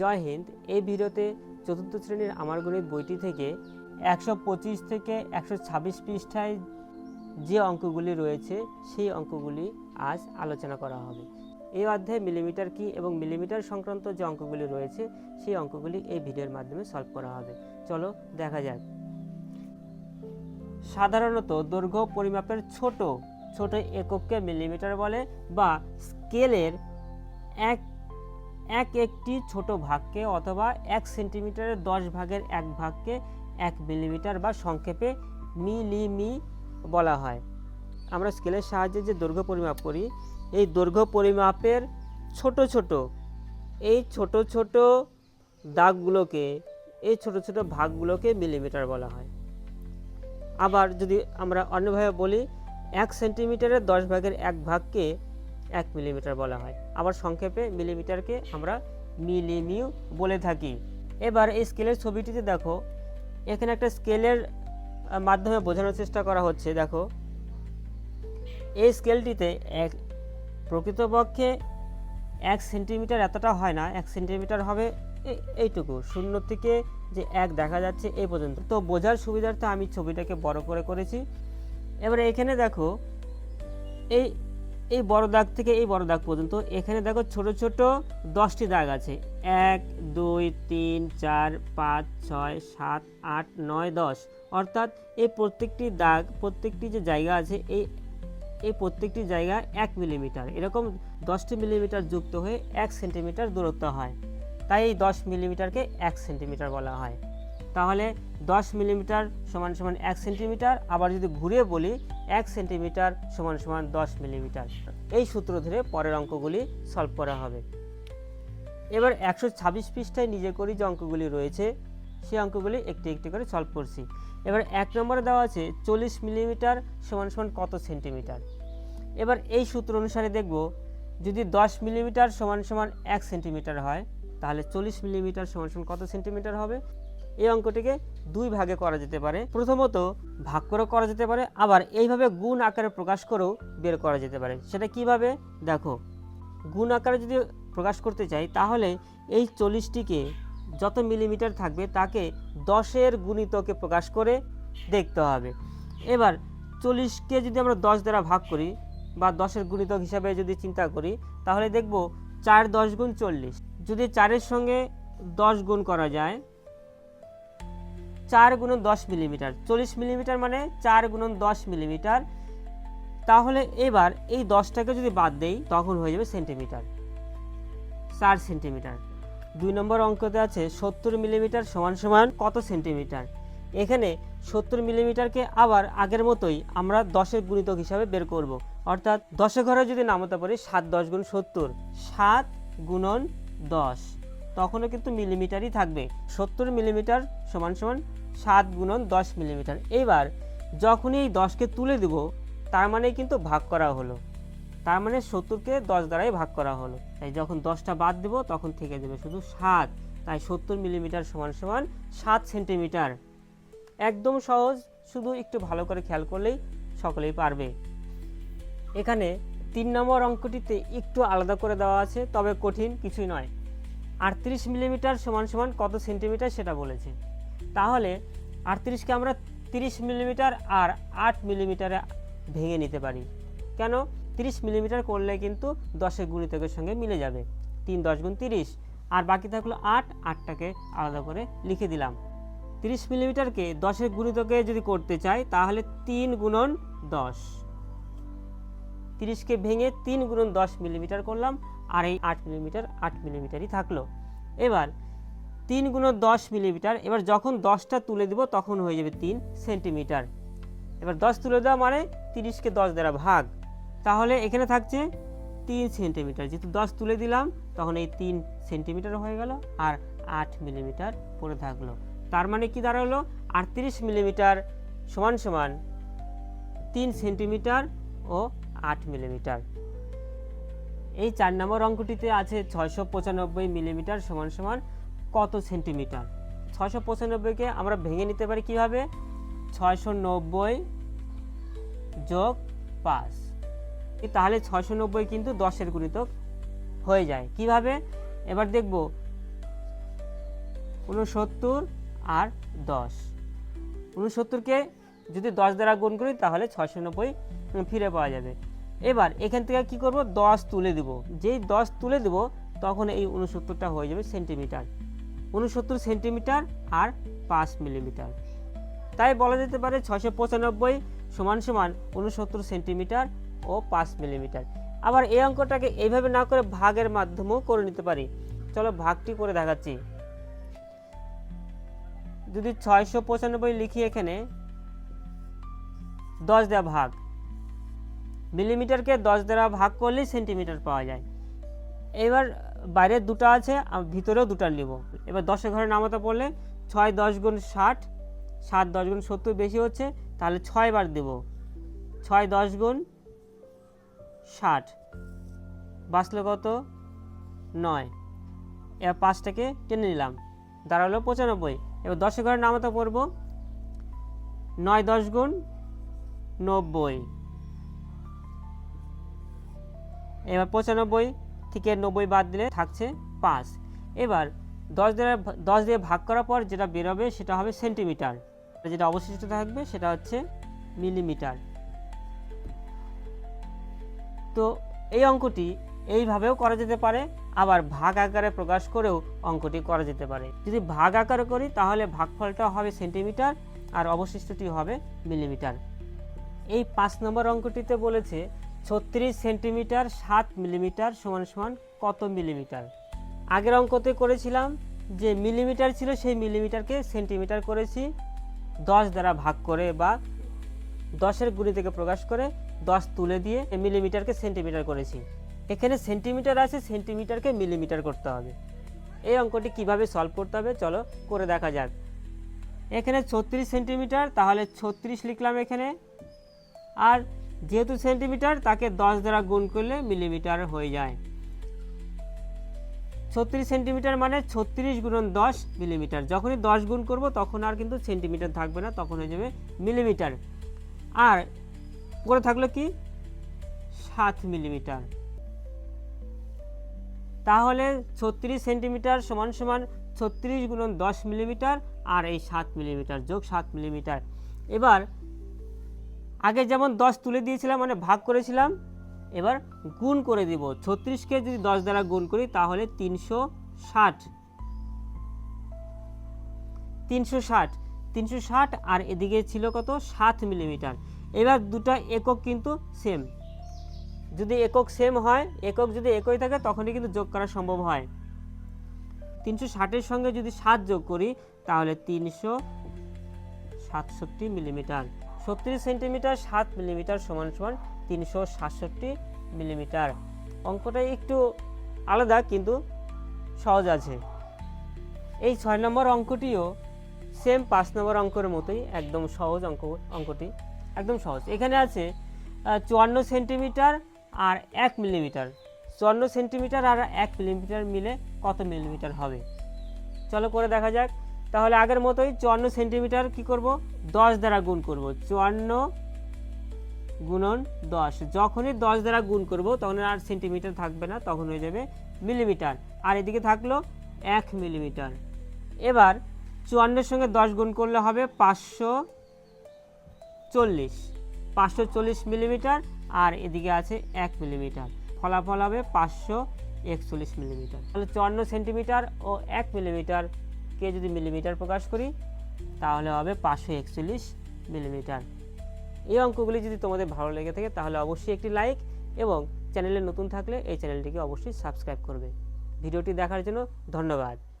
জয় হিন্দ। এই ভিডিওতে চতুর্থ শ্রেণির আমার গণিত বইটি থেকে একশো পঁচিশ থেকে একশো ছাব্বিশ পৃষ্ঠায় যে অঙ্কগুলি রয়েছে, সেই অঙ্কগুলি আজ আলোচনা করা হবে। এই অধ্যায়ে মিলিমিটার কি এবং মিলিমিটার সংক্রান্ত যে অঙ্কগুলি রয়েছে, সেই অঙ্কগুলি এই ভিডিওর মাধ্যমে সলভ করা হবে। চলো দেখা যাক। সাধারণত দৈর্ঘ্য পরিমাপের ছোট ছোট একককে মিলিমিটার বলে বা স্কেলের এক এক একটি ছোট ভাগকে অথবা এক সেন্টিমিটারের দশ ভাগের এক ভাগকে এক মিলিমিটার বা সংক্ষেপে মিলিমি বলা হয়। আমরা স্কেলের সাহায্যে যে দৈর্ঘ্য পরিমাপ করি, এই দৈর্ঘ্য পরিমাপের ছোট ছোট, এই ছোট ছোট দাগগুলোকে, এই ছোট ছোট ভাগগুলোকে মিলিমিটার বলা হয়। আবার যদি আমরা অন্যভাবে বলি, এক সেন্টিমিটারের দশ ভাগের এক ভাগকে এক মিলিমিটার বলা হয়। আবার সংক্ষেপে মিলিমিটারকে আমরা মিলিমিউ বলে থাকি। এবার এই স্কেলের ছবিটিতে দেখো, এখানে একটা স্কেলের মাধ্যমে বোঝানোর চেষ্টা করা হচ্ছে, দেখো। এই স্কেলটিতে এক, প্রকৃতপক্ষে এক সেন্টিমিটার এতটা হয় না, এক সেন্টিমিটার হবে এই- এইটুকু, শূন্য থেকে যে এক দেখা যাচ্ছে এই পর্যন্ত। তো বোঝার সুবিধার্থে আমি ছবিটাকে বড় করে করেছি। এবার এখানে দেখো, এই এই বড় দাগ থেকে এই বড় দাগ পর্যন্ত। এখানে দেখো ছোট ছোট দশটি দাগ আছে। এক, দুই, তিন, চার, পাঁচ, ছয়, সাত, আট, নয়, দশ। অর্থাৎ এই প্রত্যেকটি দাগ, প্রত্যেকটি যে জায়গা আছে, এই এই প্রত্যেকটি জায়গা এক মিলিমিটার। এরকম দশটি মিলিমিটার যুক্ত হয়ে এক সেন্টিমিটার দূরত্ব হয়। তাই এই দশ মিলিমিটারকে এক সেন্টিমিটার বলা হয়। তাহলে দশ মিলিমিটার সমান সমান এক সেন্টিমিটার। আবার যদি ঘুরিয়ে বলি, এক সেন্টিমিটার সমান সমান দশ মিলিমিটার। এই সূত্র ধরে পরের অঙ্কগুলি সলভ করা হবে। এবার একশো ছাব্বিশ পৃষ্ঠায় নিজে করি যে অঙ্কগুলি রয়েছে, সেই অঙ্কগুলি একটি একটি করে সলভ করছি। এবার এক নম্বরে দেওয়া আছে, চল্লিশ মিলিমিটার সমান সমান কত সেন্টিমিটার? এবার এই সূত্র অনুসারে দেখব, যদি দশ মিলিমিটার সমান সমান এক সেন্টিমিটার হয়, তাহলে চল্লিশ মিলিমিটার সমান সমান কত সেন্টিমিটার হবে? এই অঙ্কটিকে দুই ভাগে করা যেতে পারে। প্রথমত, ভাগ করে করা যেতে পারে, আবার এইভাবে গুণ আকারে প্রকাশ করেও বের করা যেতে পারে। সেটা কীভাবে? দেখো, গুণ আকারে যদি প্রকাশ করতে চাই, তাহলে এই চল্লিশটিকে যত মিলিমিটার থাকবে, তাকে দশের গুণিতকে প্রকাশ করে দেখতে হবে। এবার, চল্লিশকে যদি আমরা দশ দ্বারা ভাগ করি, বা দশের গুণিতক হিসাবে যদি চিন্তা করি, তাহলে দেখব চার দশ গুণ চল্লিশ। যদি চারের সঙ্গে দশ গুণ করা যায় চার গুণন দশ মিলিমিটার। চল্লিশ মিলিমিটার মানে চার গুণন দশ মিলিমিটার। তাহলে এবার এই দশটাকে যদি বাদ দেই, তখন হয়ে যাবে সেন্টিমিটার। চার সেন্টিমিটার। দুই নম্বর অঙ্কতে আছে সত্তর মিলিমিটার সমান সমান কত সেন্টিমিটার? এখানে সত্তর মিলিমিটারকে আবার আগের মতোই আমরা দশের গুণিতক হিসাবে বের করব। অর্থাৎ দশে ঘরে যদি নামতে পারি, সাত দশ গুণ সত্তর। সাত গুণন দশ। তখনও কিন্তু মিলিমিটারই থাকবে। সত্তর মিলিমিটার সমান সমান সাত গুণন দশ মিলিমিটার। এবার যখনই এই দশকে তুলে দেব, তার মানে কিন্তু ভাগ করা হলো। তার মানে সত্তরকে দশ দ্বারাই ভাগ করা হলো। তাই যখন দশটা বাদ দেব, তখন থেকে দেবে শুধু সাত। তাই সত্তর মিলিমিটার সমান সমান সাত সেন্টিমিটার। একদম সহজ, শুধু একটু ভালো করে খেয়াল করলেই সকলেই পারবে। এখানে তিন নম্বর অঙ্কটিতে একটু আলাদা করে দেওয়া আছে, তবে কঠিন কিছুই নয়। আটত্রিশ মিলিমিটার সমান সমান কত সেন্টিমিটার সেটা বলেছে। তাহলে আটত্রিশকে আমরা তিরিশ মিলিমিটার আর আট মিলিমিটারে ভেঙে নিতে পারি। কেন? তিরিশ মিলিমিটার করলে কিন্তু দশের গুণিতকের সঙ্গে মিলে যাবে। তিন দশ গুণ তিরিশ। আর বাকি থাকল আট। আটটাকে আলাদা করে লিখে দিলাম। তিরিশ মিলিমিটারকে দশের গুণিতকে যদি করতে চাই, তাহলে তিন গুণন দশ। তিরিশকে ভেঙে তিন গুণন দশ মিলিমিটার করলাম। আর এই আট মিলিমিটার আট মিলিমিটারই থাকল। এবার তিন গুণন দশ মিলিমিটার, এবার যখন দশটা তুলে দিব তখন হয়ে যাবে তিন সেন্টিমিটার। এবার দশ তুলে দেওয়া মানে তিরিশকে দশ দ্বারা ভাগ। তাহলে এখানে থাকছে তিন সেন্টিমিটার। যেহেতু দশ তুলে দিলাম, তখন এই তিন সেন্টিমিটার হয়ে গেল আর আট মিলিমিটার পড়ে থাকল। তার মানে কি দাঁড়াল? আটত্রিশ মিলিমিটার সমান সমান তিন সেন্টিমিটার ও আট মিলিমিটার। এই চার নম্বর অঙ্কটিতে আছে ছয়শো পঁচানব্বই মিলিমিটার সমান সমান কত সেন্টিমিটার? ছয়শো পঁচানব্বইকে আমরা ভেঙে নিতে পারি কীভাবে? ছয়শো নব্বই যোগ পাঁচ। তাহলে ছয়শো নব্বই কিন্তু দশের গুণিতক হয়ে যায়। কীভাবে? এবার দেখব। উনসত্তর আর দশ। উনসত্তরকে যদি দশ দ্বারা গুণ করি, তাহলে ছশো নব্বই ফিরে পাওয়া যাবে। এবার এখান থেকে কি করব? দশ তুলে দেব। যেই দশ তুলে দেব, তখন এই উনসত্তরটা হয়ে যাবে সেন্টিমিটার। উনসত্তর সেন্টিমিটার আর পাঁচ মিলিমিটার। তাই বলা যেতে পারে ছশো পঁচানব্বই সমান সমান উনসত্তর সেন্টিমিটার ও পাঁচ মিলিমিটার। আবার এই অঙ্কটাকে এইভাবে না করে ভাগের মাধ্যমেও করে নিতে পারি। চলো ভাগটি করে দেখাচ্ছি। যদি ছয়শো পঁচানব্বই লিখি এখানে, দশ দেওয়া ভাগ। মিলিমিটারকে দশ দ্বারা ভাগ করলেই সেন্টিমিটার পাওয়া যায়। এবার বাইরে দুটো আছে ভিতরেও দুটো নিব। এবার দশের ঘরে নামাতে পড়লে ছয় দশ গুণ ষাট, সাত দশ গুণ সত্তর বেশি হচ্ছে, তাহলে ছয় বার দেব। ছয় দশ গুণ ষাট, বাঁচলো কত? নয়। এবার পাঁচটাকে টেনে নিলাম, দাঁড়াল পঁচানব্বই। এবার দশের ঘরে নামাতে পড়ব, নয় দশ গুণ নব্বই। এবার পঁচানব্বই থেকে নব্বই বাদ দিলে থাকছে পাঁচ। এবার দশ দিয়ে দশ দিয়ে ভাগ করার পর যেটা বেরোবে সেটা হবে সেন্টিমিটার। যেটা অবশিষ্ট থাকবে সেটা হচ্ছে মিলিমিটার। তো এই অঙ্কটি এইভাবেও করা যেতে পারে, আবার ভাগ আকারে প্রকাশ করেও অঙ্কটি করা যেতে পারে। যদি ভাগ আকারে করি তাহলে ভাগফলটা হবে সেন্টিমিটার আর অবশিষ্টটি হবে মিলিমিটার। এই পাঁচ নম্বর অঙ্কটিতে বলেছে ছত্রিশ সেন্টিমিটার, সাত মিলিমিটার সমান সমান কত মিলিমিটার? আগের অঙ্কতে করেছিলাম যে মিলিমিটার ছিল সেই মিলিমিটারকে সেন্টিমিটার করেছি। দশ দ্বারা ভাগ করে বা দশের গুণি থেকে প্রকাশ করে দশ তুলে দিয়ে মিলিমিটারকে সেন্টিমিটার করেছি। এখানে সেন্টিমিটার আছে, সেন্টিমিটারকে মিলিমিটার করতে হবে। এই অঙ্কটি কীভাবে সলভ করতে হবে চলো করে দেখা যাক। এখানে ছত্রিশ সেন্টিমিটার, তাহলে ছত্রিশ লিখলাম এখানে। আর যেহেতু সেন্টিমিটার, তাকে দশ দ্বারা গুণ করলে মিলিমিটার হয়ে যায়। ছত্রিশ সেন্টিমিটার মানে ছত্রিশ গুণন দশ মিলিমিটার। যখনই দশ গুণ করব, তখন আর কিন্তু সেন্টিমিটার থাকবে না, তখন হয়ে যাবে মিলিমিটার। আর পরে থাকল কি? সাত মিলিমিটার। তাহলে ছত্রিশ সেন্টিমিটার সমান সমান ছত্রিশ গুণন দশ মিলিমিটার আর এই সাত মিলিমিটার যোগ সাত মিলিমিটার। এবার আগে যেমন দশ তুলে দিয়েছিলাম মানে ভাগ করেছিলাম, এবার গুণ করে দিব। ছত্রিশকে যদি দশ দ্বারা গুণ করি, তাহলে তিনশো ষাট। তিনশো ষাট। তিনশো ষাট আর এদিকে ছিল কত? সাত মিলিমিটার। এবার দুটো একক কিন্তু সেম যদি একক সেম হয়, একক যদি একই থাকে, তখনই কিন্তু যোগ করা সম্ভব হয়। তিনশো ষাটের সঙ্গে যদি সাত যোগ করি, তাহলে তিনশো সাতষট্টি মিলিমিটার। ছত্রিশ সেন্টিমিটার, সাত মিলিমিটার সমান সমান তিনশো সাতষট্টি মিলিমিটার। অঙ্কটা একটু আলাদা কিন্তু সহজ আছে। এই ছয় নম্বর অঙ্কটিও সেম পাঁচ নম্বর অঙ্কের মতোই একদম সহজ অঙ্ক, অঙ্কটি একদম সহজ। এখানে আছে চুয়ান্ন সেন্টিমিটার আর এক মিলিমিটার। চুয়ান্ন সেন্টিমিটার আর এক মিলিমিটার মিলে কত মিলিমিটার হবে? চলো করে দেখা যাক। তাহলে আগের মতোই চুয়ান্ন সেন্টিমিটার কি করব? দশ দ্বারা গুণ করব। চুয়ান্ন গুণন দশ। যখনই দশ দ্বারা গুণ করব, তখন আর সেন্টিমিটার থাকবে না, তখন হয়ে যাবে মিলিমিটার। আর এদিকে থাকল এক মিলিমিটার। এবার চুয়ান্নের সঙ্গে দশ গুণ করলে হবে পাঁচশো চল্লিশ। পাঁচশো চল্লিশ মিলিমিটার আর এদিকে আছে এক মিলিমিটার। ফলাফল হবে পাঁচশো একচল্লিশ মিলিমিটার। তাহলে চুয়ান্ন সেন্টিমিটার ও এক মিলিমিটারকে যদি মিলিমিটার প্রকাশ করি, তাহলে হবে পাঁচশো একচল্লিশ মিলিমিটার। এই অঙ্কগুলি যদি তোমাদের ভালো লেগে থাকে, তাহলে অবশ্যই একটি লাইক এবং চ্যানেলে নতুন থাকলে এই চ্যানেলটিকে অবশ্যই সাবস্ক্রাইব করবে। ভিডিওটি দেখার জন্য ধন্যবাদ।